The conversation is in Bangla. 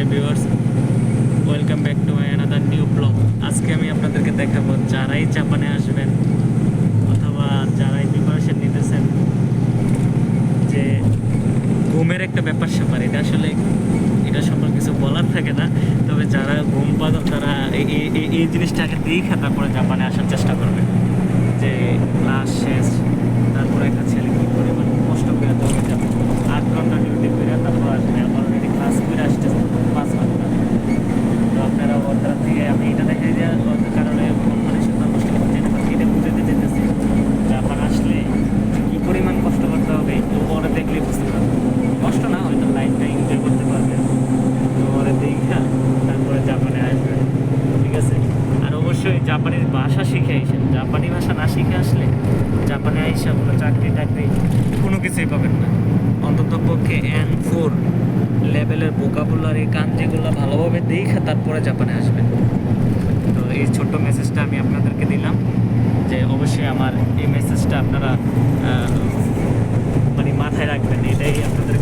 Hi viewers welcome back to my another new blog আজকে আমি আপনাদেরকে দেখাবো যারাই জাপানে আসবেন অথবা যারাই প্রিপারেশন নিতেছেন যে ঘুমের একটা ব্যাপার স্যাপার, এটা আসলে এটা সম্পর্কে কিছু বলার থাকে না। তবে যারা ঘুম পাগল তারা এই- এই- এই- এই জিনিসটা আগে দেখে তারপরে জাপানে আসার চেষ্টা করবে যে দেখলেই বুঝতে পারবে। কষ্ট না হয়তো লাইফটা এনজয় করতে পারবে। তো পরে দেখা তারপরে জাপানে আসবে। ঠিক আছে? আর অবশ্যই জাপানিজ ভাষা শিখে আইসেন জাপানি ভাষা না শিখে আসলে জাপানে আইসা কোনো চাকরি টাকরি কোনো কিছুই পাবেন না। অন্তত পক্ষে এন ফোর লেভেলের বোকাবুলারি কাঞ্জিগুলো ভালোভাবে দেখে তারপরে জাপানে আসবেন। তো এই ছোট্ট মেসেজটা আমি আপনাদেরকে দিলাম যে অবশ্যই আমার এই মেসেজটা আপনারা রাখবেন এটাই আপনাদের